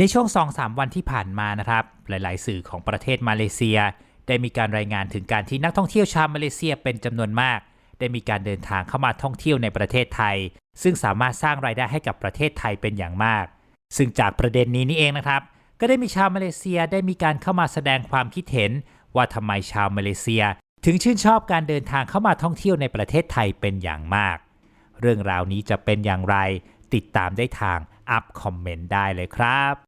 ในช่วง 2-3 วันที่ผ่านมานะครับ หลาย ๆ สื่อของประเทศมาเลเซีย ได้มีการรายงานถึงการที่นักท่องเที่ยวชาวมาเลเซียเป็นจำนวนมาก ได้มีการเดินทางเข้ามาท่องเที่ยวในประเทศไทย ซึ่งสามารถสร้างรายได้ให้กับประเทศไทยเป็นอย่างมาก ซึ่งจากประเด็นนี้นี่เองนะครับ ก็ได้มีชาวมาเลเซียได้มีการเข้ามาแสดงความคิดเห็น ว่าทำไมชาวมาเลเซีย ถึงชื่นชอบการเดินทางเข้ามาท่องเที่ยวในประเทศไทยเป็นอย่างมาก เรื่องราวนี้จะเป็นอย่างไร ติดตามได้ทางอัพคอมเมนต์ได้เลยครับ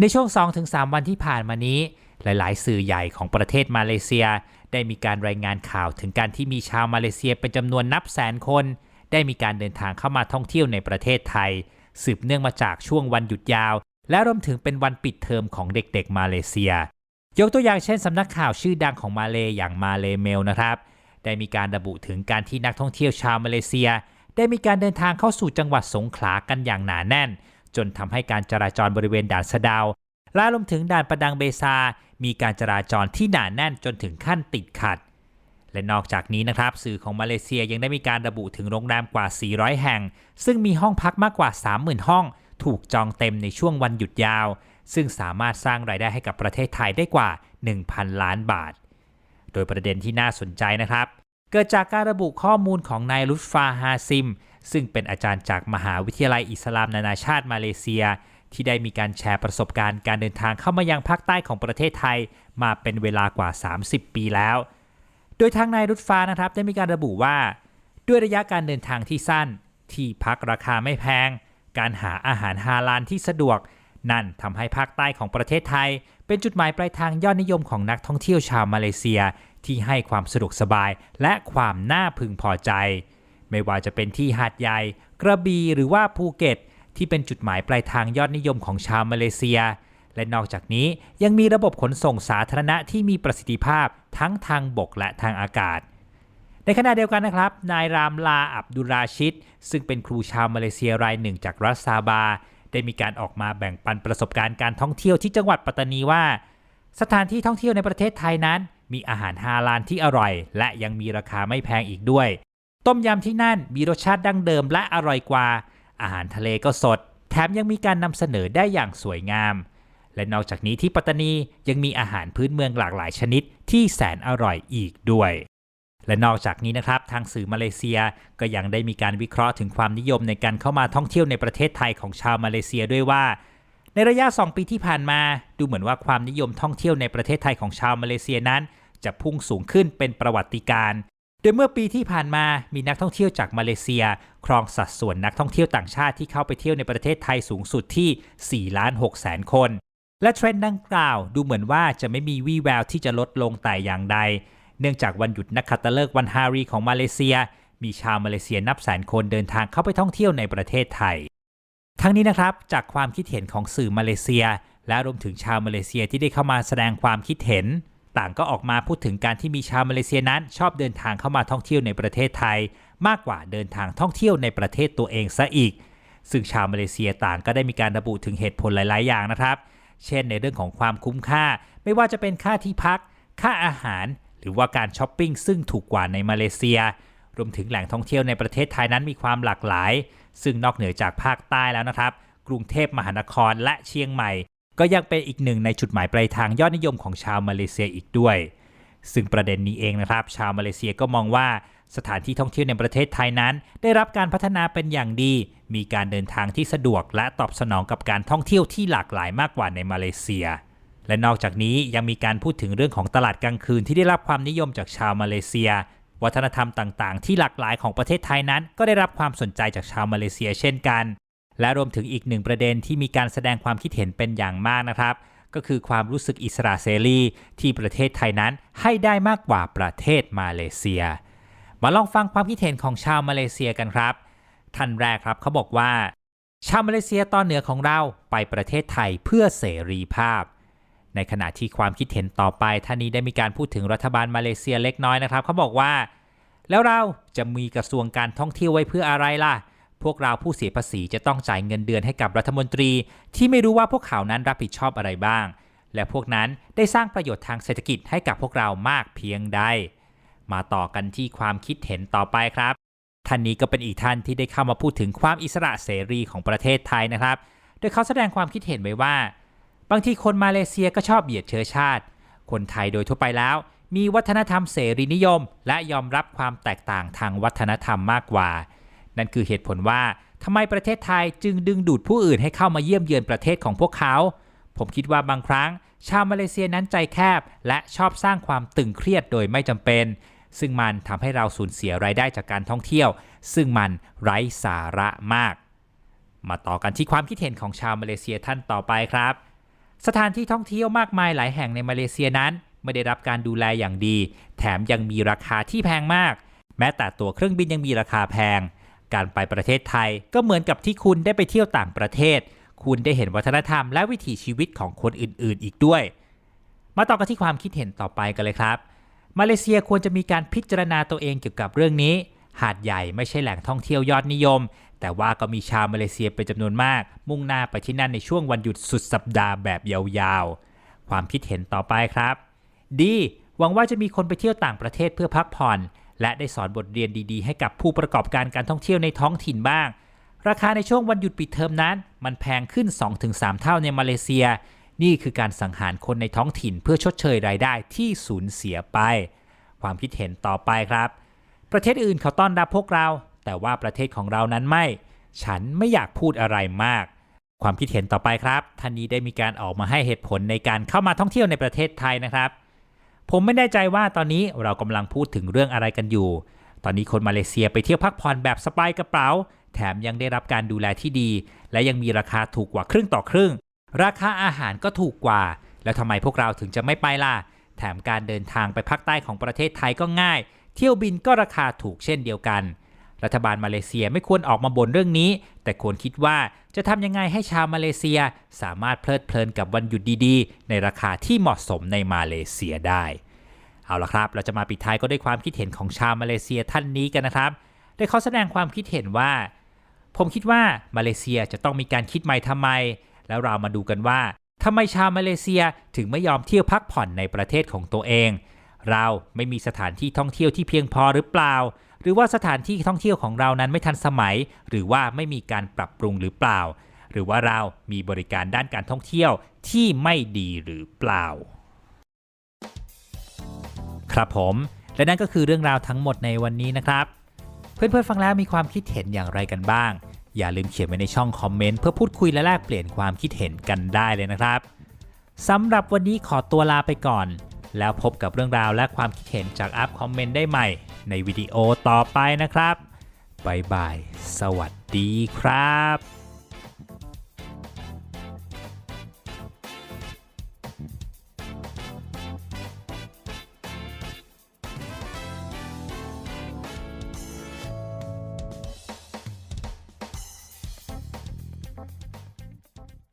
ในช่วง 2-3 วันที่ผ่านมานี้ หลาย ๆ สื่อใหญ่ของประเทศมาเลเซีย ได้มีการรายงานข่าวถึงการที่มีชาวมาเลเซียเป็นจำนวนนับแสนคน ได้มีการเดินทางเข้ามาท่องเที่ยวในประเทศไทย สืบเนื่องมาจากช่วงวันหยุดยาว และรวมถึงเป็นวันปิดเทอมของเด็ก ๆ มาเลเซีย ยกตัวอย่างเช่นสำนักข่าวชื่อดังของมาเลอย่างมาเลเมลนะครับได้มีการระบุถึงการที่นักท่องเที่ยวชาวมาเลเซีย ได้มีการเดินทางเข้าสู่จังหวัดสงขลากันอย่างหนาแน่น จนทำให้การจราจรบริเวณด่านสะดาวและรวมถึงด่านประดังเบซา มีการจราจรที่หนาแน่นจนถึงขั้นติดขัด และนอกจากนี้นะครับ สื่อของมาเลเซียยังได้มีการระบุถึงโรงแรมกว่า 400 แห่ง ซึ่งมีห้องพักมากกว่า 30,000 ห้อง ถูกจองเต็มในช่วงวันหยุดยาว ซึ่งสามารถสร้างรายได้ให้กับประเทศไทยได้กว่า 1,000 ล้านบาท โดยประเด็นที่น่าสนใจนะครับ เกิดจากการระบุข้อมูลของนายลุตฟาฮาซิม ซึ่งเป็นอาจารย์จากมหาวิทยาลัยอิสลามนานาชาติมาเลเซีย ที่ได้มีการแชร์ประสบการณ์การเดินทางเข้ามายังภาคใต้ของประเทศไทย มาเป็นเวลากว่า 30 ปีแล้ว โดยทางนายรุตฟ้านะครับได้มีการระบุว่า ด้วยระยะการเดินทางที่สั้น ที่พักราคาไม่แพง การหาอาหารฮาลาลที่สะดวก นั่นทำให้ภาคใต้ของประเทศไทย เป็นจุดหมายปลายทางยอดนิยมของนักท่องเที่ยวชาวมาเลเซีย ที่ให้ความสะดวกสบายและความน่าพึงพอใจ ไม่ว่าจะเป็นที่หาดใหญ่ กระบี่หรือว่าภูเก็ต ที่เป็นจุดหมายปลายทางยอดนิยมของชาวมาเลเซีย และนอกจากนี้ยังมีระบบขนส่งสาธารณะที่มีประสิทธิภาพทั้งทางบกและทางอากาศในขณะเดียวกันนะครับ นายรามลาอับดุราชิด ซึ่งเป็นครูชาวมาเลเซียรายหนึ่งจากรัฐซาบา ได้มีการออกมาแบ่งปันประสบการณ์การท่องเที่ยวที่จังหวัดปัตตานีว่า สถานที่ท่องเที่ยวในประเทศไทยนั้น มีอาหารฮาลาลที่อร่อย และยังมีราคาไม่แพงอีกด้วย ต้มยำที่นั่นมีรสชาติดั้งเดิมและอร่อยกว่า อาหารทะเลก็สด แถมยังมีการนำเสนอได้อย่างสวยงาม และนอกจากนี้ที่ปัตตานียังมีอาหารพื้นเมืองหลากหลายชนิดที่แสนอร่อยอีกด้วย และนอกจากนี้นะครับ ทางสื่อมาเลเซียก็ยังได้มีการวิเคราะห์ถึงความนิยมในการเข้ามาท่องเที่ยวในประเทศไทยของชาวมาเลเซียด้วยว่า ในระยะ 2 ปีที่ผ่านมา ดูเหมือนว่าความนิยมท่องเที่ยวในประเทศไทยของชาวมาเลเซียนั้น จะพุ่งสูงขึ้นเป็นประวัติการณ์ ดยเมื่อปีที่ผ่านมามีนักท่องเที่ยวจากมาเลเซีย ครองสัดส่วนนักท่องเที่ยวต่างชาติที่เข้าไปเที่ยวในประเทศไทยสูงสุดที่ 4 ล้าน6แสนคน และเทรนด์ดังกล่าวดูเหมือนว่าจะไม่มีวี่แววที่จะลดลงแต่อย่างใด เนื่องจากวันหยุดนักขัตฤกษ์วันฮารีของมาเลเซีย มีชาวมาเลเซียนับแสนคนเดินทางเข้าไปท่องเที่ยวในประเทศไทย ทั้งนี้นะครับ จากความคิดเห็นของสื่อมาเลเซีย และรวมถึงชาวมาเลเซียที่ได้เข้ามาแสดงความคิดเห็น ต่างก็ออกมาพูดถึงการที่มีชาวมาเลเซียนั้น ชอบเดินทางเข้ามาท่องเที่ยวในประเทศไทย มากกว่าเดินทางท่องเที่ยวในประเทศตัวเองซะอีก ซึ่งชาวมาเลเซียต่างก็ได้มีการระบุถึงเหตุผลหลาย ๆ อย่างนะครับ เช่นในเรื่องของความคุ้มค่า ไม่ว่าจะเป็นค่าที่พัก ค่าอาหาร หรือว่าการช้อปปิ้งซึ่งถูกกว่าในมาเลเซีย รวมถึงแหล่งท่องเที่ยวในประเทศไทยนั้นมีความหลากหลาย ซึ่งนอกเหนือจากภาคใต้แล้วนะครับ กรุงเทพมหานครและเชียงใหม่ ก็ยังเป็นอีกหนึ่งในจุดหมายปลายทางยอดนิยมของชาวมาเลเซียอีกด้วย ซึ่งประเด็นนี้เองนะครับ ชาวมาเลเซียก็มองว่าสถานที่ท่องเที่ยวในประเทศไทยนั้น ได้รับการพัฒนาเป็นอย่างดี มีการเดินทางที่สะดวกและตอบสนองกับการท่องเที่ยวที่หลากหลายมากกว่าในมาเลเซีย และนอกจากนี้ยังมีการพูดถึงเรื่องของตลาดกลางคืนที่ได้รับความนิยมจากชาวมาเลเซีย วัฒนธรรมต่าง ๆ ที่หลากหลายของประเทศไทยนั้น ก็ได้รับความสนใจจากชาวมาเลเซีย เช่นกัน และรวมถึงอีกหนึ่งประเด็นที่มีการแสดงความคิดเห็นเป็นอย่างมากนะครับ ก็คือความรู้สึกอิสระเสรีที่ประเทศไทยนั้นให้ได้มากกว่าประเทศมาเลเซีย มาลองฟังความคิดเห็นของชาวมาเลเซียกันครับท่านแรกครับเขาบอกว่า ชาวมาเลเซียตอนเหนือของเราไปประเทศไทยเพื่อเสรีภาพ ในขณะที่ความคิดเห็นต่อไปท่านนี้ได้มีการพูดถึงรัฐบาลมาเลเซียเล็กน้อยนะครับเขาบอกว่า แล้วเราจะมีกระทรวงการท่องเที่ยวไว้เพื่ออะไรล่ะ พวกเราผู้เสียภาษีจะต้องจ่ายเงินเดือนให้กับรัฐมนตรี ที่ไม่รู้ว่าพวกเขานั้นรับผิดชอบอะไรบ้าง และพวกนั้นได้สร้างประโยชน์ทางเศรษฐกิจให้กับพวกเรามากเพียงใด มาต่อกันที่ความคิดเห็นต่อไปครับ ท่านนี้ก็เป็นอีกท่านที่ได้เข้ามาพูดถึงความอิสระเสรีของประเทศไทยนะครับ โดยเขาแสดงความคิดเห็นไว้ว่า บางทีคนมาเลเซียก็ชอบเหยียดเชื้อชาติ คนไทยโดยทั่วไปแล้ว มีวัฒนธรรมเสรีนิยม และยอมรับความแตกต่างทางวัฒนธรรมมากกว่า นั่นคือเหตุผลว่าทำไมประเทศไทยจึงดึงดูดผู้อื่นให้เข้ามาเยี่ยมเยือนประเทศของพวกเขา ผมคิดว่าบางครั้ง ชาวมาเลเซียนั้นใจแคบ และชอบสร้างความตึงเครียดโดยไม่จำเป็น ซึ่งมันทำให้เราสูญเสียรายได้จากการท่องเที่ยว ซึ่งมันไร้สาระมาก มาต่อกันที่ความคิดเห็นของชาวมาเลเซียท่านต่อไปครับ สถานที่ท่องเที่ยวมากมายหลายแห่งในมาเลเซียนั้น ไม่ได้รับการดูแลอย่างดี แถมยังมีราคาที่แพงมาก แม้แต่ตั๋วเครื่องบินยังมีราคาแพง การไปประเทศไทย ก็เหมือนกับที่คุณได้ไปเที่ยวต่างประเทศ คุณได้เห็นวัฒนธรรมและวิถีชีวิตของคนอื่น ๆ อีกด้วย มาต่อกันที่ความคิดเห็นต่อไปกันเลยครับ มาเลเซียควรจะมีการพิจารณาตัวเองเกี่ยวกับเรื่องนี้ หาดใหญ่ไม่ใช่แหล่งท่องเที่ยวยอดนิยม แต่ว่าก็มีชาวมาเลเซียเป็นจำนวนมาก มุ่งหน้าไปที่นั่นในช่วงวันหยุดสุดสัปดาห์แบบยาวๆ ความคิดเห็นต่อไปครับ ดี หวังว่าจะมีคนไปเที่ยวต่างประเทศเพื่อพักผ่อน และได้สอนบทเรียนดีๆ ให้กับผู้ประกอบการการท่องเที่ยวในท้องถิ่นบ้าง ราคาในช่วงวันหยุดปิดเทอมนั้น มันแพงขึ้น 2-3 เท่าในมาเลเซีย นี่คือการสังหารคนในท้องถิ่นเพื่อชดเชยรายได้ที่สูญเสียไป ความคิดเห็นต่อไปครับ ประเทศอื่นเขาต้อนรับพวกเรา แต่ว่าประเทศของเรานั้นไม่ ฉันไม่อยากพูดอะไรมาก ความคิดเห็นต่อไปครับท่านนี้ได้มีการออกมาให้เหตุผลในการเข้ามาท่องเที่ยวในประเทศไทยนะครับ ผมไม่แน่ใจว่าตอนนี้เรากำลังพูดถึงเรื่องอะไรกันอยู่ ตอนนี้คนมาเลเซียไปเที่ยวพักผ่อนแบบสบายกระเป๋า แถมยังได้รับการดูแลที่ดี และยังมีราคาถูกกว่าครึ่งต่อครึ่ง ราคาอาหารก็ถูกกว่า แล้วทำไมพวกเราถึงจะไม่ไปล่ะ แถมการเดินทางไปภาคใต้ของประเทศไทยก็ง่าย เที่ยวบินก็ราคาถูกเช่นเดียวกัน รัฐบาลมาเลเซียไม่ควรออกมาบ่นเรื่องนี้ แต่ควรคิดว่าจะทำยังไงให้ชาวมาเลเซีย สามารถเพลิดเพลินกับวันหยุดดีๆ ในราคาที่เหมาะสมในมาเลเซียได้ เอาละครับ เราจะมาปิดท้ายก็ด้วยความคิดเห็นของชาวมาเลเซียท่านนี้กันนะครับโดยเขาแสดงความคิดเห็นว่า ผมคิดว่ามาเลเซียจะต้องมีการคิดใหม่ทำไม แล้วเรามาดูกันว่าทำไมชาวมาเลเซียถึงไม่ยอมเที่ยวพักผ่อนในประเทศของตัวเอง เราไม่มีสถานที่ท่องเที่ยวที่เพียงพอหรือเปล่า หรือว่าสถานที่ท่องเที่ยวของเรานั้นไม่ทันสมัย หรือว่าไม่มีการปรับปรุงหรือเปล่า หรือว่าเรามีบริการด้านการท่องเที่ยวที่ไม่ดีหรือเปล่า ครับผมและนั่นก็คือเรื่องราวทั้งหมดในวันนี้นะครับ เพื่อนๆฟังแล้วมีความคิดเห็นอย่างไรกันบ้าง อย่าลืมเขียนไว้ในช่องคอมเมนต์เพื่อพูดคุยและแลกเปลี่ยนความคิดเห็นกันได้เลยนะครับสำหรับวันนี้ขอตัวลาไปก่อน แล้วพบกับเรื่องราวและความคิดเห็นจากอัพคอมเมนต์ได้ใหม่ ในวิดีโอต่อไปนะครับบายบาย สวัสดีครับ